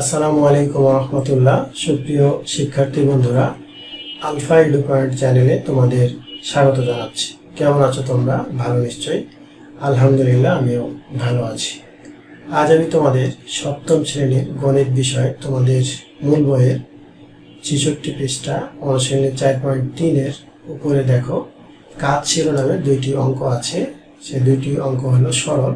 আসসালামু আলাইকুম রহমতুল্লাহ। সুপ্রিয় শিক্ষার্থী বন্ধুরা, আলফা এডু পয়েন্ট চ্যানেলে তোমাদের স্বাগত জানাচ্ছি। কেমন আছো তোমরা? ভালো নিশ্চয়ই? আলহামদুলিল্লাহ, আমিও ভালো আছি। আজ আমি তোমাদের সপ্তম শ্রেণির গণিত বিষয় তোমাদের মূল বইয়ের ছেষট্টি পৃষ্ঠা অনুশ্রেণীর চার পয়েন্ট তিনের উপরে দেখো। কাজ শিরোনামে দুইটি অঙ্ক আছে। সে দুইটি অঙ্ক হলো সরল।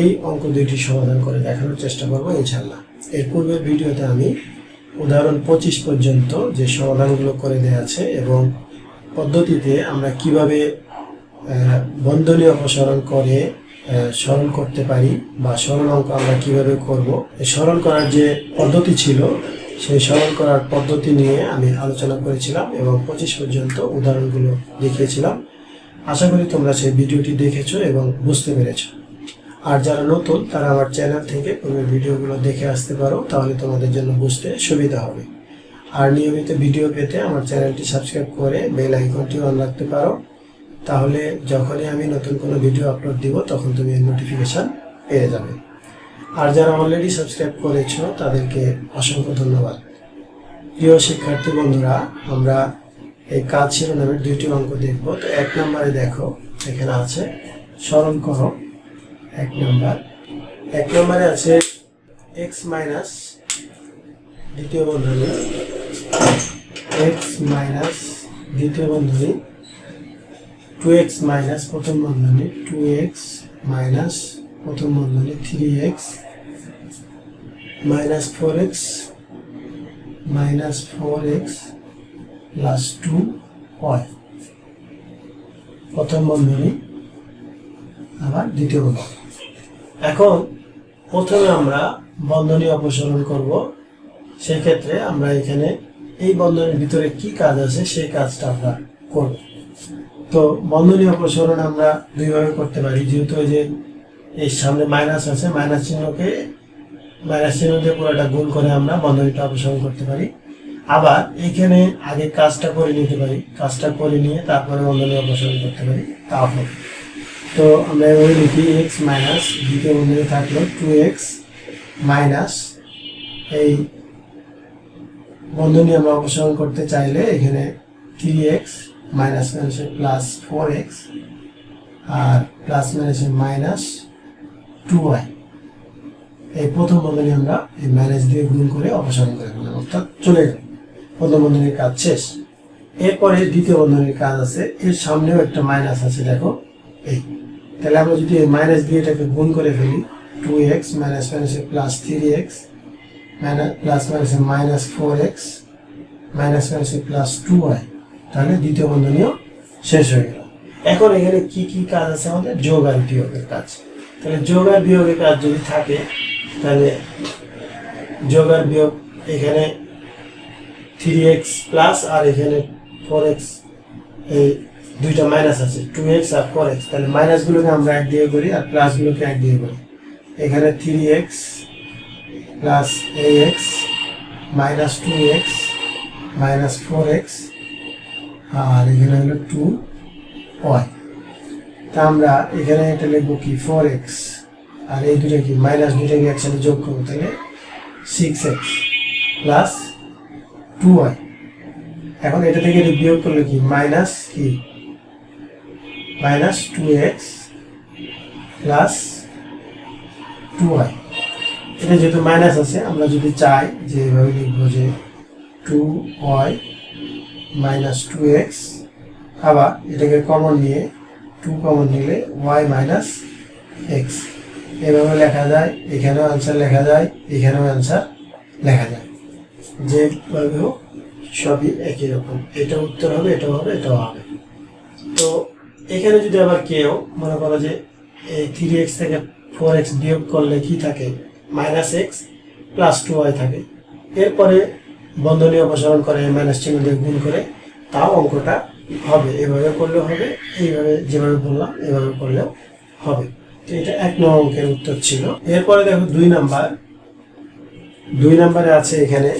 এই অঙ্ক দুইটি সমাধান করে দেখানোর চেষ্টা করব ইনশাল্লাহ এর পূর্বের ভিডিওতে আমি উদাহরণ পঁচিশ পর্যন্ত যে সমাধানগুলো করে দেওয়া আছে এবং পদ্ধতিতে আমরা কীভাবে বন্ধনী অপসারণ করে স্মরণ করতে পারি বা স্মরণ অঙ্ক আমরা কীভাবে করব। স্মরণ করার যে পদ্ধতি ছিল, সেই স্মরণ করার পদ্ধতি নিয়ে আমি আলোচনা করেছিলাম এবং পঁচিশ পর্যন্ত উদাহরণগুলো দেখিয়েছিলাম। আশা করি তোমরা সেই ভিডিওটি দেখেছ এবং বুঝতে পেরেছ। আর যারা নতুন, তারা আমার চ্যানেল থেকে পূর্বের ভিডিওগুলো দেখে আসতে পারো, তাহলে তোমাদের জন্য বুঝতে সুবিধা হবে। আর নিয়মিত ভিডিও পেতে আমার চ্যানেলটি সাবস্ক্রাইব করে বেল আইকনটি অন রাখতে পারো। তাহলে যখনই আমি নতুন কোনো ভিডিও আপলোড দিব, তখন তুমি নোটিফিকেশান পেয়ে যাবে। আর যারা অলরেডি সাবস্ক্রাইব করেছ, তাদেরকে অসংখ্য ধন্যবাদ। প্রিয় শিক্ষার্থী বন্ধুরা, আমরা এই কাজ শিরোনামের দুইটি অঙ্ক দেখব। তো এক নম্বরে দেখো, এখানে আছে, স্মরণ করো। এক নম্বর। এক নম্বরে আছে এক্স মাইনাস দ্বিতীয় বন্ধনী। এক্স মাইনাস দ্বিতীয় বন্ধনী। টু এক্স মাইনাস প্রথম বন্ধনী। টু এক্স মাইনাস প্রথম বন্ধনী। Three x minus four x minus four x plus two y প্রথম বন্ধনী। আবার দ্বিতীয় বন্ধনী। এখন প্রথমে আমরা বন্ধনী অপসারণ করব। সেই ক্ষেত্রে আমরা এখানে এই বন্ধনীর ভিতরে কি কাজ আছে সেই কাজটা আমরা করব। তো বন্ধনী অপসারণ আমরা দুইভাবে করতে পারি। যেহেতু ওই যে এর সামনে মাইনাস আছে, মাইনাস চিহ্নকে, মাইনাস চিহ্ন দিয়ে পুরোটা গুণ করে আমরা বন্ধনীটা অপসারণ করতে পারি। আবার এখানে আগে কাজটা করে নিতে পারি। কাজটা করে নিয়ে তারপরে বন্ধনী অপসারণ করতে পারি। তাও হবে তো আমরা এভাবে লিখি এক্স মাইনাস দ্বিতীয় বন্ধনী থাকল টু এক্স মাইনাস এই বন্ধনী আমরা অপসারণ করতে চাইলে এখানে থ্রি এক্স মাইনাস মাইনাসে প্লাস ফোর এক্স আর প্লাস মাইনাসে মাইনাস টু ওয়াই এই প্রথম বন্ধনী আমরা এই মাইনাস দিয়ে গুণ করে অপসারণ করে ফেললাম। অর্থাৎ চলে গেল। প্রথম বন্ধনীর কাজ শেষ। এরপরে দ্বিতীয় বন্ধনীর কাজ আছে। এর সামনেও একটা মাইনাস আছে, দেখো। এই, তাহলে আমরা যদি মাইনাস দিয়ে এটাকে গুণ করে ফেলি টু এক্স মাইনাস মাইনাসে plus three x minus plus মাইনাসে মাইনাস ফোর এক্স মাইনাস মাইনাসে প্লাস টু ওয়াই তাহলে দ্বিতীয় বন্ধনীও শেষ হয়ে গেল। এখন এখানে কি কি কাজ আছে আমাদের? যোগ আর বিয়োগের কাজ। তাহলে যোগ আর বিয়োগের কাজ যদি থাকে, তাহলে যোগ আর বিয়োগ এখানে থ্রি এক্স প্লাস আর এখানে ফোর এক্স এই দুইটা মাইনাস আছে। টু এক্স আর ফোর এক্স তাহলে মাইনাসগুলোকে আমরা এক দিয়ে করি আর প্লাসগুলোকে এক দিয়ে করি। এখানে three x plus a x minus two x minus four x আর এখানে হলো টু ওয়াই তা আমরা এখানে এটা লিখব কি? ফোর এক্স আর এই দুটো কি? মাইনাস দুটোকে একসাথে যোগ করব? তাহলে six x plus two y এখন এটা থেকে বিয়োগ করলে কি? মাইনাস কি? Minus two x plus two y এটা যেহেতু মাইনাস আছে, আমরা যদি চাই যে এভাবে লিখব যে two y minus two x আবার এটাকে কমন নিয়ে টু কমন নিলে ওয়াই মাইনাস এক্স এভাবে লেখা যায়, এখানেও অ্যান্সার লেখা যায়, এখানেও অ্যান্সার লেখা যায়। যেভাবে হোক, সবই একই রকম। এটা উত্তর হবে এটাও হবে এটাও হবে। তো এখানে যদি আবার কেউ মনে করো যে এই থ্রি এক্স থেকে ফোর এক্স বিয়োগ করলে কি থাকে? Minus x plus two y থাকে। এরপরে বন্ধনী অপসারণ করে মাইনাস চিহ্ন দিয়ে গুণ করে তাও অঙ্কটা হবে। এভাবে করলেও হবে, এইভাবে যেভাবে বললাম, এভাবে করলেও হবে। তো এটা এক নম্বর অঙ্কের উত্তর ছিল। এরপরে দেখো দুই নাম্বার। দুই নাম্বারে আছে এখানে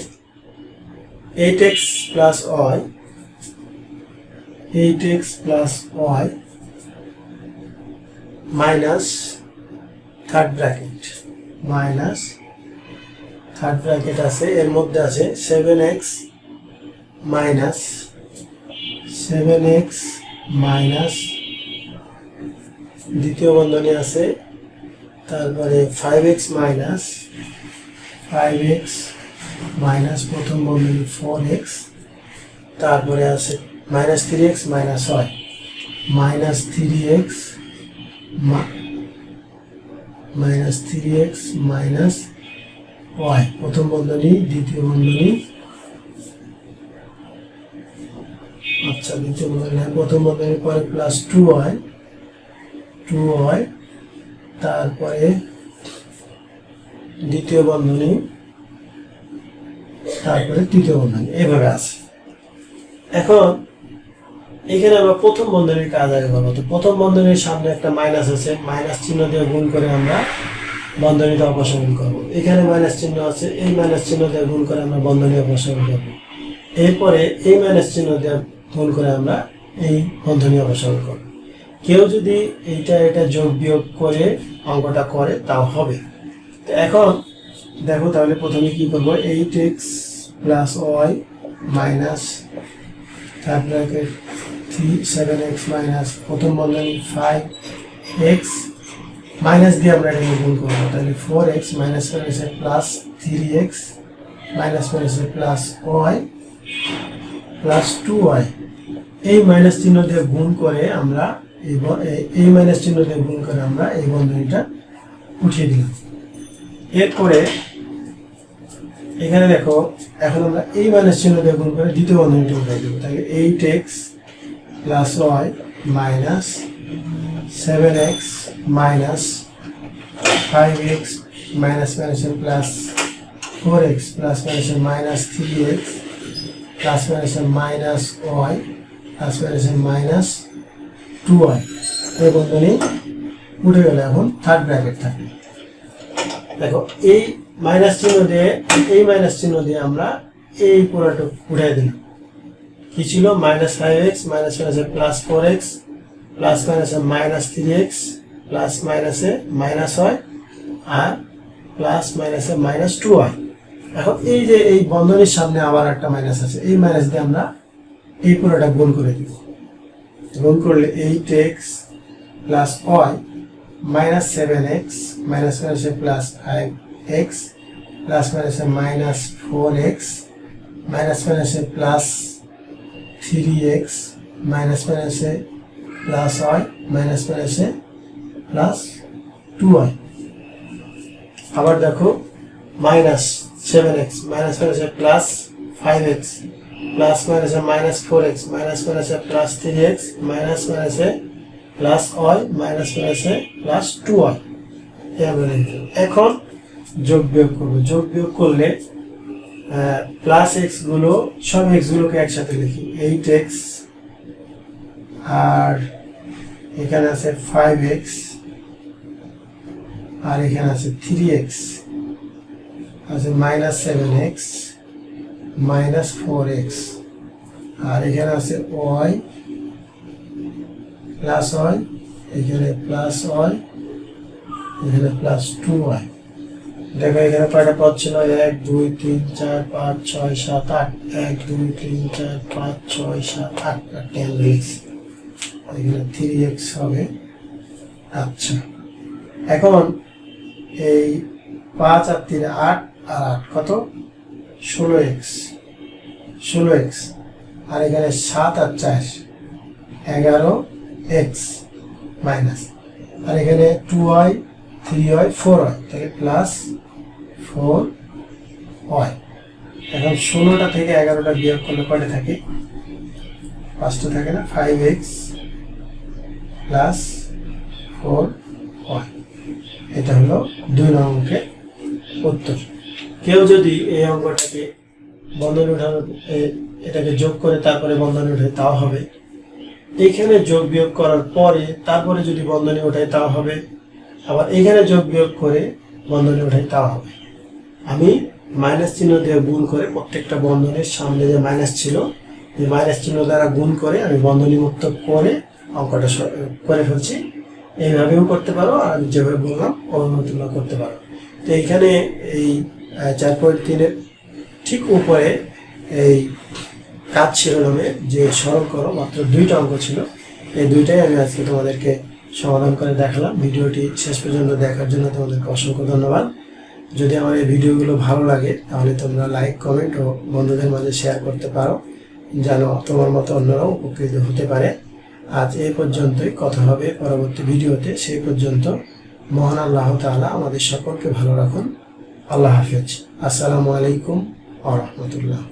eight x plus y eight x plus y minus third bracket minus third bracket আছে, এর মধ্যে আছে seven x minus seven x minus দ্বিতীয় বন্ধনী আছে, তারপরে five x minus five x minus প্রথম বন্ধনী ফোর এক্স তারপরে আছে মাইনাস থ্রি এক্স মাইনাস হয় minus three x minus three x minus y প্রথম বন্ধনী, দ্বিতীয় বন্ধনী। আচ্ছা দ্বিতীয় বন্ধনী প্রথম বন্ধনীর পরে plus two y two y তারপরে দ্বিতীয় বন্ধনী, তারপরে তৃতীয় বন্ধনী। এভাবে আছে। এখন এখানে আমরা প্রথম বন্ধনীর কাজ আগে করব। তো প্রথম বন্ধনীর সামনে একটা মাইনাস আছে। মাইনাস চিহ্ন দিয়ে গুণ করে আমরা বন্ধনীটা অপসারণ করব। এখানে মাইনাস চিহ্ন আছে। এই মাইনাস চিহ্ন দিয়ে গুণ করে আমরা বন্ধনী অপসারণ করব। এরপরে এই মাইনাস চিহ্ন দিয়ে গুণ করে আমরা এই বন্ধনী অপসারণ করব। কেউ যদি এইটা এটা যোগ বিয়োগ করে অঙ্কটা করে, তাও হবে। তো এখন দেখো তাহলে প্রথমে কি করব? Eight x plus y minus third three seven x minus প্রথম বন্ধনী ফাইভ এক্স মাইনাস দিয়ে আমরা এটাকে গুণ করব তাহলে ফোর এক্স মাইনাস মাইনাসে প্লাস থ্রি এক্স মাইনাস মাইনাসে plus y plus two y এই মাইনাস চিহ্ন দিয়ে গুণ করে আমরা এই এই- এই মাইনাস চিহ্ন দিয়ে গুণ করে আমরা এই বন্ধনীটা উঠিয়ে দিলাম। এরপরে এখানে দেখো, এখন আমরা এই মাইনাস চিহ্ন দিয়ে গুণ করে দ্বিতীয় বন্ধনীটা উঠাই দেবো। তাহলে eight x plus y minus seven x minus five x minus minus plus four x plus minus minus three x plus minus minus y plus minus minus two y এই বন্ধনী উঠে গেলে এখন থার্ড ব্র্যাকেট থাকে দেখো, এই minus চিহ্ন দিয়ে, এই মাইনাস চিহ্ন দিয়ে আমরা এই পুরোটা উঠাই দিলাম। কি ছিল? মাইনাস ফাইভ এক্স মাইনাস মাইনাসে প্লাস ফোর এক্স প্লাস মাইনাসে মাইনাস থ্রি এক্স প্লাস মাইনাসে মাইনাস হয় আর প্লাস মাইনাসে মাইনাস টু হয় এখন এই যে এই বন্ধনীর সামনে আবার একটা মাইনাস আছে, এই মাইনাস দিয়ে আমরা এই পুরোটা গুণ করে দিব। গুণ করলে eight x plus y minus seven x minus মাইনাসে প্লাস ফাইভ এক্স প্লাস মাইনাসে মাইনাস ফোর এক্স মাইনাস মাইনাসে প্লাস থ্রি এক্স মাইনাস মাইনাসে প্লাস ওয়াই মাইনাস মাইনাসে প্লাস টু ওয়াই আবার দেখো মাইনাস সেভেন এক্স মাইনাস মাইনাসে প্লাস ফাইভ এক্স প্লাস মাইনাসে minus four x minus মাইনাসে প্লাস থ্রি এক্স মাইনাস মাইনাসে প্লাস ওয়াই মাইনাস মাইনাসে প্লাস টু ওয়াই এখন যোগ বিয়োগ করব। যোগ বিয়োগ করলে প্লাস এক্সগুলো, সব এক্স গুলোকে একসাথে লিখি। এইট এক্স আর এখানে আছে ফাইভ এক্স আর এখানে আছে থ্রি এক্স আছে minus seven x minus four x আর এখানে আছে ওয়াই প্লাস ওয়াই এখানে প্লাস ওয়াই এখানে প্লাস টু ওয়াই দেখো, এখানে কয়টা পদ ছিল? এক, দুই, তিন, চার, পাঁচ, ছয়, সাত, আট। এক, দুই, তিন, চার, পাঁচ, ছয়, সাত, আট টেন এক্স এখানে থ্রি এক্স হবে। আচ্ছা। এখন এই পাঁচ আর তিন আট আর আট কত? ষোলো এক্স ষোলো এক্স আর এখানে সাত আর চার। এগারো এক্স মাইনাস। আর এখানে two y three y, four y তাহলে প্লাস ফোর ওয়াই। এখন ষোলোটা থেকে এগারোটা বিয়োগ করলে কয়টা থাকে? পাঁচটা থাকে না? Five x plus four y. এটা হলো দুই নং অঙ্কের উত্তর। কেউ যদি এই অঙ্কটাকে বন্ধনী উঠানোর এ- এটাকে যোগ করে তারপরে বন্ধনী উঠে, তাও হবে। এইখানে যোগ বিয়োগ করার পরে তারপরে যদি বন্ধনী ওঠাই তাও হবে। আবার এখানে যোগ বিয়োগ করে বন্ধনী ওঠাই তাও হবে। আমি মাইনাস চিহ্ন দিয়ে গুণ করে প্রত্যেকটা বন্ধনের সামনে যে মাইনাস ছিল, এই মাইনাস চিহ্ন দ্বারা গুণ করে আমি বন্ধনী মুক্ত করে অঙ্কটা করে ফেলছি। এইভাবেও করতে পারো আর আমি যেভাবে বললাম ওভাবে করতে পারো। তো এইখানে এই চার পয়েন্ট তিনের ঠিক উপরে এই কাজ শিরোনামে যে সরল করো, মাত্র দুইটা অঙ্ক ছিল। এই দুইটাই আমি আজকে তোমাদেরকে সমাধান করে দেখালাম। ভিডিওটি শেষ পর্যন্ত দেখার জন্য তোমাদেরকে অসংখ্য ধন্যবাদ। যদি আমার এই ভিডিওগুলো ভালো লাগে, তাহলে তোমরা লাইক কমেন্ট ও বন্ধুদের মাঝে শেয়ার করতে পারো, যেন তোমার মতো অন্যরাও উপকৃত হতে পারে। আজ এ পর্যন্তই। কথা হবে পরবর্তী ভিডিওতে। সেই পর্যন্ত মহান আল্লাহ তাআলা আমাদের সকলকে ভালো রাখুন। আল্লাহ হাফেজ। আসসালামু আলাইকুম আ রহমতুল্লাহ।